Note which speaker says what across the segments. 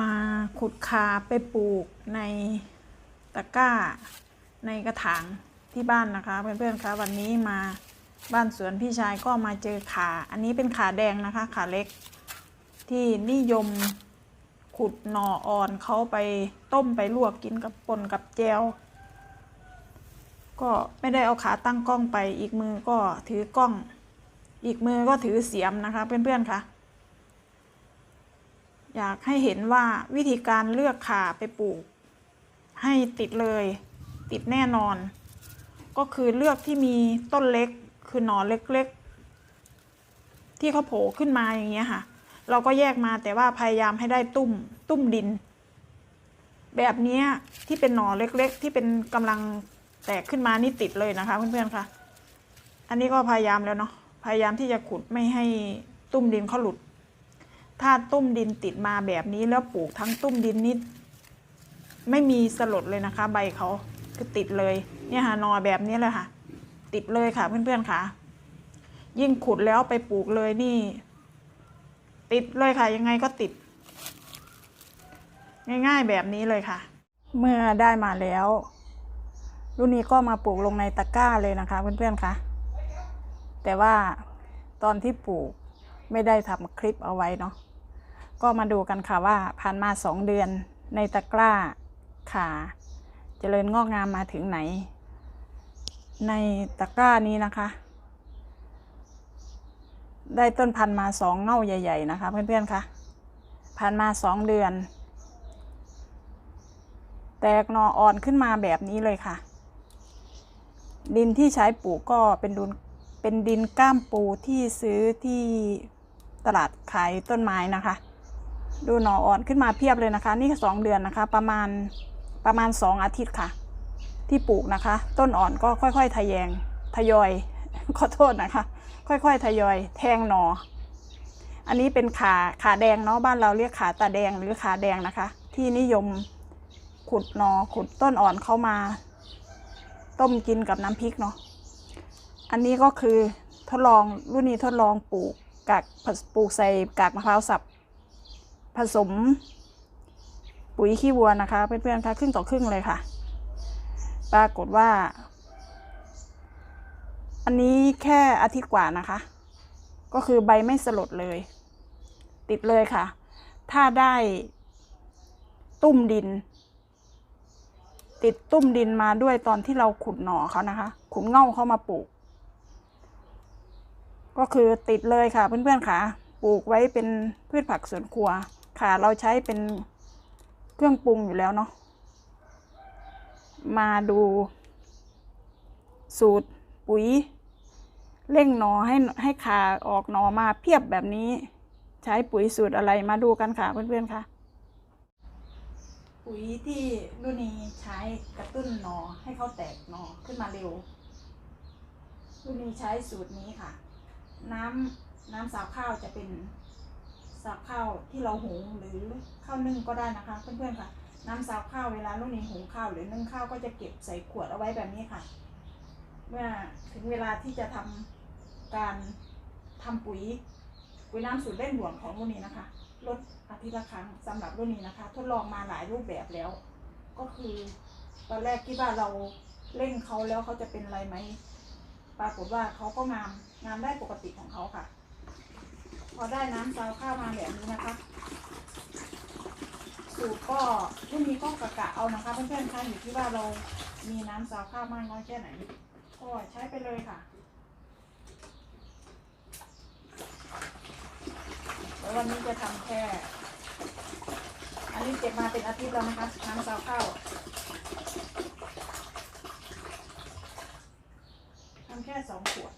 Speaker 1: มาขุดคาไปปลูกในตะกร้าในกระถางที่บ้านนะคะเพื่อนๆคะวันนี้มาบ้านสวนพี่ชายก็มาเจอขา อันนี้เป็นขาแดงนะคะขาเล็ก ที่นิยมขุดหน่ออ่อนเขาไปต้มไปลวกกินกับป่นกับแจวก็ไม่ได้เอาขาตั้งกล้องไปอีกมือก็ถือกล้อง อีกมือก็ถือเสียมนะคะเพื่อนๆคะ อยากให้เห็นว่าวิธีการเลือกขาไปปลูก ให้ติดเลย ติดแน่นอน ก็คือเลือกที่มีต้นเล็กคือหน่อเล็กๆ ที่เขาโผล่ขึ้นมาอย่างเงี้ยค่ะ เราก็แยกมาแต่ว่าพยายามให้ได้ตุ้มตุ้มดิน แบบนี้ที่เป็นหน่อเล็กๆ ที่เป็นกำลังแตกขึ้นมานี่ติดเลยนะคะเพื่อนๆค่ะอันนี้ก็พยายามแล้วเนาะพยายามที่จะขุดไม่ให้ตุ้มดินเขาหลุด ถ้าตุ้มดินติดมาแบบนี้แล้วปลูกทั้งตุ้มดินนี่ไม่มีสลดเลยนะคะ ใบเขาคือติดเลยเนี่ยค่ะนอแบบนี้เลยค่ะ ติดเลยค่ะเพื่อนๆค่ะ ยิ่งขุดแล้วไปปลูกเลยนี่ ติดเลยค่ะ ยังไงก็ติด ง่ายๆแบบนี้เลยค่ะ เมื่อได้มาแล้วรุ่นนี้ก็มาปลูกลงในตะกร้าเลยนะคะ เพื่อนๆค่ะแต่ว่าตอนที่ปลูก ไม่ได้ทำคลิปเอาไว้เนาะก็มาดูกันค่ะว่าผ่านมาสองเดือนในตะกร้าขาเจริญงอกงามมาถึงไหน ในตะกร้านี้นะคะ ได้ต้นพันธุ์มาสองเง่าใหญ่ ๆ นะคะ เพื่อนๆคะผ่านมาสองเดือน แตกหนออ่อนขึ้นมาแบบนี้เลยค่ะ ดินที่ใช้ปลูกก็เป็นดินเป็นดินก้ามปูที่ซื้อที่ ตลาดขายต้นไม้นะคะ ดูหน่ออ่อนขึ้นมาเพียบเลยนะคะ นี่สองเดือนนะคะ ประมาณประมาณสองอาทิตย์ค่ะ ที่ปลูกนะคะ ต้นอ่อนก็ค่อยๆทะแยงทยอยขอโทษนะคะ ค่อยๆทยอย แทงหนอ อันนี้เป็นขาขาแดงเนาะบ้านเราเรียกขาตาแดงหรือขาแดงนะคะ ที่นิยมขุดหนอขุดต้นอ่อนเข้ามา ต้มกินกับน้ำพริกเนาะอันนี้ก็คือทดลองรุ่นนี้ทดลองปลูก กากปลูกใส่กากมะพร้าวสับ ผสม ปุ๋ยขี้วัวนะคะ เพื่อนๆคะครึ่งต่อครึ่งเลยค่ะ ปรากฏว่า อันนี้แค่อาทิตย์กว่านะคะ ก็คือใบไม่สลดเลย ติดเลยค่ะ ถ้าได้ตุ้มดิน ติดตุ้มดินมาด้วยตอนที่เราขุดหน่อเขานะคะ ขุดเง่าเข้ามาปลูก ก็คือติดเลยค่ะเพื่อนๆค่ะปลูกไว้เป็นพืชผักสวนครัวค่ะ เราใช้เป็นเครื่องปรุงอยู่แล้วเนาะมาดู สูตรปุ๋ยเร่งหนอให้ให้ขาออกหนอมาเพียบแบบนี้ ใช้ปุ๋ยสูตรอะไรมาดูกันค่ะเพื่อนๆค่ะ ปุ๋ยที่รุ่นนี้ใช้กระตุ้นหนอให้เขาแตกหนอขึ้นมาเร็วรุ่นนี้ใช้สูตรนี้ค่ะ น้ำน้ำสาวข้าวจะเป็นสาวข้าวที่เราหุงหรือข้าวนึ่งก็ได้นะคะเพื่อนๆค่ะ น้ำสาวข้าวเวลารุ่นนี้หุงข้าวหรือนึ่งข้าวก็จะเก็บใส่ขวดเอาไว้แบบนี้ค่ะ เมื่อถึงเวลาที่จะทำการทำปุ๋ยปุ๋ยน้ำสูตรเร่งด่วนของรุ่นนี้นะคะลดอาทิตย์ละครั้งสำหรับรุ่นนี้นะคะ ทดลองมาหลายรูปแบบแล้ว ก็คือ ตอนแรกคิดว่าเราเร่งเขาแล้วเขาจะเป็นอะไรไหม ปรากฏว่าเขาก็งามงามได้ปกติของเขาค่ะ พอได้น้ำซาวข้าวมาแบบนี้นะคะ สูตรก็รุ่นนี้ก็กะกะเอานะคะเพื่อนๆคะอยู่ที่ว่าเรามีน้ำซาวข้าวมากน้อยแค่ไหนก็ใช้ไปเลยค่ะแล้ววันนี้จะทำแค่ อันนี้เก็บมาเป็นอาทิตย์แล้วนะคะน้ำซาวข้าวทำแค่ สองขวด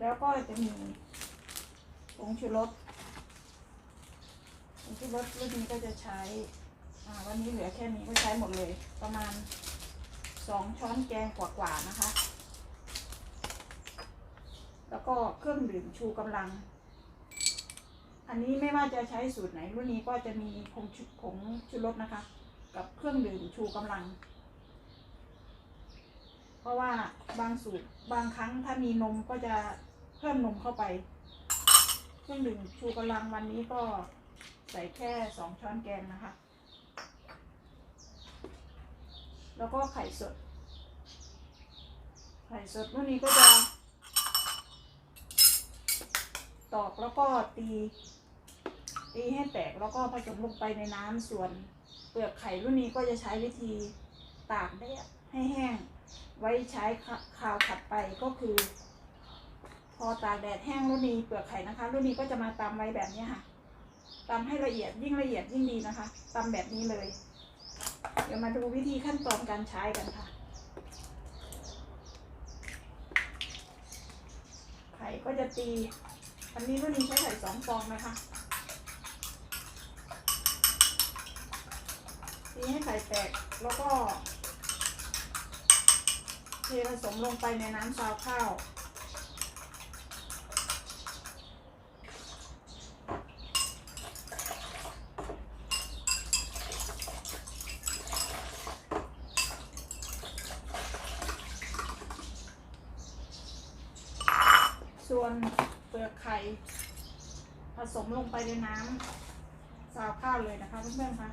Speaker 1: แล้วก็จะมีผงชูรสผงชูรสรุ่นนี้ก็จะใช้ วันนี้เหลือแค่นี้ก็ใช้หมดเลย ประมาณสองช้อนแกงกว่าๆนะคะ แล้วก็เครื่องดื่มชูกำลัง อันนี้ไม่ว่าจะใช้สูตรไหนรุ่นนี้ก็จะมีผงชูผงชูรสนะคะ กับเครื่องดื่มชูกำลัง เพราะว่าบางสูตรบางครั้งถ้ามีนมก็จะเพิ่มนมเข้าไป เครื่องดื่มชูกำลังวันนี้ก็ใส่แค่สองช้อนแกงนะคะ แล้วก็ไข่สด ไข่สดวกนี้ก็จะ ตอกแล้วก็ตีตีให้แตกแล้วก็ผสมลงไปในน้ำส่วนเปลือกไข่รุ่นนี้ก็จะใช้วิธีตากแดดให้แห้ง ไว้ใช้คราวถัดไปก็คือ พอตากแดดแห้งรุ่นนี้เปลือกไข่นะคะ รุ่นนี้ก็จะมาตำไว้แบบนี้ค่ะตำให้ละเอียดยิ่งละเอียดยิ่งดีนะคะตำแบบนี้เลย เดี๋ยวมาดูวิธีขั้นตอนการใช้กันค่ะ ไข่ก็จะตี อันนี้รุ่นนี้ใช้ไข่สองฟองนะคะตีให้ไข่แตกแล้วก็ ผสมลงไปในน้ำซาวข้าว ส่วนเปลือกไข่ ผสมลงไปในน้ำซาวข้าวเลยนะคะเพื่อนๆคะ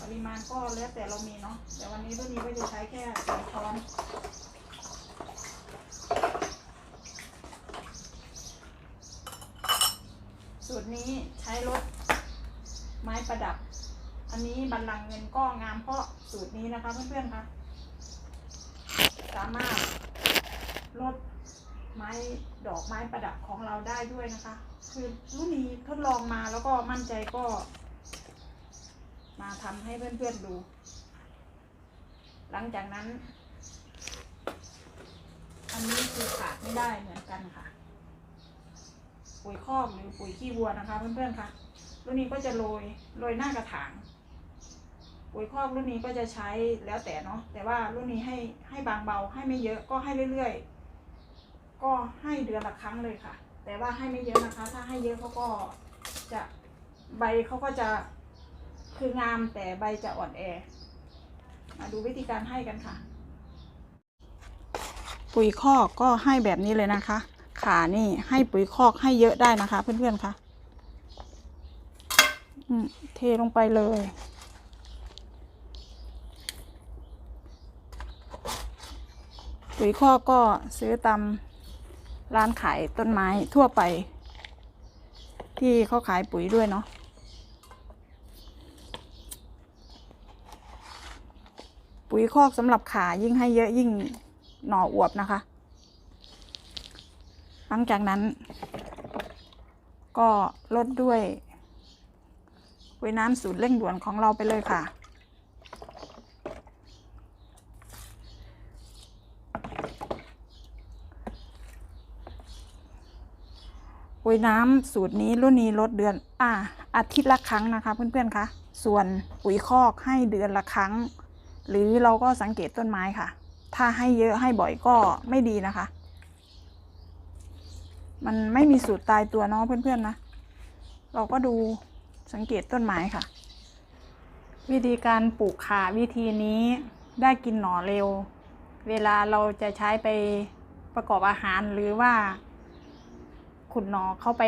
Speaker 1: ปริมาณก็แล้วแต่เรามีเนาะแต่วันนี้รุ่นนี้ก็จะใช้แค่สองช้อน สูตรนี้ใช้รถไม้ประดับ อันนี้บัลลังก์เงินก็งามเพราะสูตรนี้นะคะเพื่อนๆคะสามารถลดไม้ดอกไม้ประดับของเราได้ด้วยนะคะ คือรุ่นนี้ทดลองมาแล้วก็มั่นใจก็ มาทำให้เพื่อนๆดู หลังจากนั้น อันนี้คือขาดไม่ได้เหมือนกันค่ะ ปุ๋ยคอกหรือปุ๋ยขี้วัวนะคะเพื่อนๆค่ะรุ่นนี้ก็จะโรยโรยหน้ากระถาง ปุ๋ยคอกรุ่นนี้ก็จะใช้แล้วแต่เนาะแต่ว่ารุ่นนี้ให้ให้บางเบาให้ไม่เยอะก็ให้เรื่อยๆ ก็ให้เดือนละครั้งเลยค่ะ แต่ว่าให้ไม่เยอะนะคะ ถ้าให้เยอะเขาก็จะใบเขาก็จะคืองามแต่ใบจะอ่อนแอ มาดูวิธีการให้กันค่ะ ปุ๋ยคอกก็ให้แบบนี้เลยนะคะ ขานี่ ให้ปุ๋ยคอกให้เยอะได้นะคะ เพื่อนๆคะเทลงไปเลย ปุ๋ยคอกก็ซื้อตามร้านขายต้นไม้ทั่วไป ที่เขาขายปุ๋ยด้วยเนาะปุ๋ยคอกสำหรับขายิ่งให้เยอะยิ่งหน่ออวบนะคะ หลังจากนั้น ก็ลดด้วยปุ๋ยน้ำสูตรเร่งด่วนของเราไปเลยค่ะปุ๋ยน้ำสูตรนี้รุ่นนี้ลดเดือน อ่า อาทิตย์ละครั้งนะคะ เพื่อนๆคะ ส่วนปุ๋ยคอกให้เดือนละครั้ง หรือเราก็สังเกตต้นไม้ค่ะ ถ้าให้เยอะให้บ่อยก็ไม่ดีนะคะ มันไม่มีสูตรตายตัวเนาะเพื่อนๆนะ เราก็ดูสังเกตต้นไม้ค่ะ วิธีการปลูกขาวิธีนี้ได้กินหน่อเร็ว เวลาเราจะใช้ไปประกอบอาหารหรือว่าขุดหน่อเข้าไป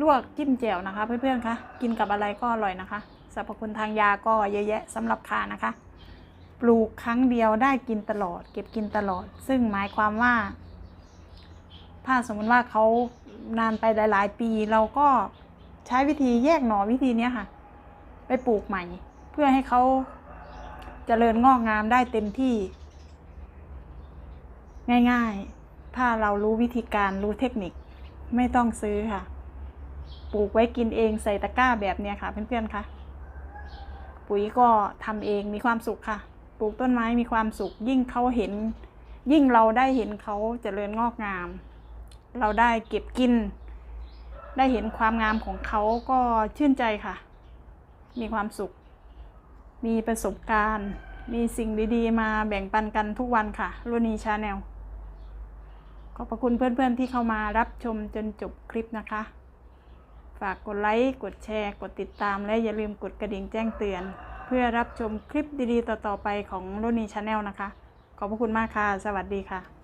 Speaker 1: ลวกจิ้มแจ่วนะคะ เพื่อนๆคะกินกับอะไรก็อร่อยนะคะสรรพคุณทางยาก็เยอะแยะสำหรับขานะคะ ปลูกครั้งเดียวได้กินตลอด เก็บกินตลอด ซึ่งหมายความว่า ถ้าสมมติว่าเขานานไปหลาย ๆ ปีเราก็ใช้วิธีแยกหน่อวิธีนี้ค่ะ ไปปลูกใหม่ เพื่อให้เขาเจริญงอกงามได้เต็มที่ ง่าย ๆ ถ้าเรารู้วิธีการรู้เทคนิคไม่ต้องซื้อค่ะ ปลูกไว้กินเองใส่ตะกร้าแบบเนี้ยค่ะ เพื่อนๆคะปุ๋ยก็ทำเองมีความสุขค่ะ ปลูกต้นไม้มีความสุข ยิ่งเขาเห็น ยิ่งเราได้เห็นเขาเจริญงอกงาม เราได้เก็บกิน ได้เห็นความงามของเขาก็ชื่นใจค่ะ มีความสุข มีประสบการณ์ มีสิ่งดีๆ มาแบ่งปันกันทุกวันค่ะรุ่นีชาแนลขอบพระคุณเพื่อนๆที่เข้ามารับชมจนจบคลิปนะคะ ฝากกดไลค์ กดแชร์ กดติดตาม และอย่าลืมกดกระดิ่งแจ้งเตือน เพื่อรับชมคลิปดีๆ ต่อๆไปของรุ่นีชาแนลนะคะ ขอบพระคุณมากค่ะ สวัสดีค่ะ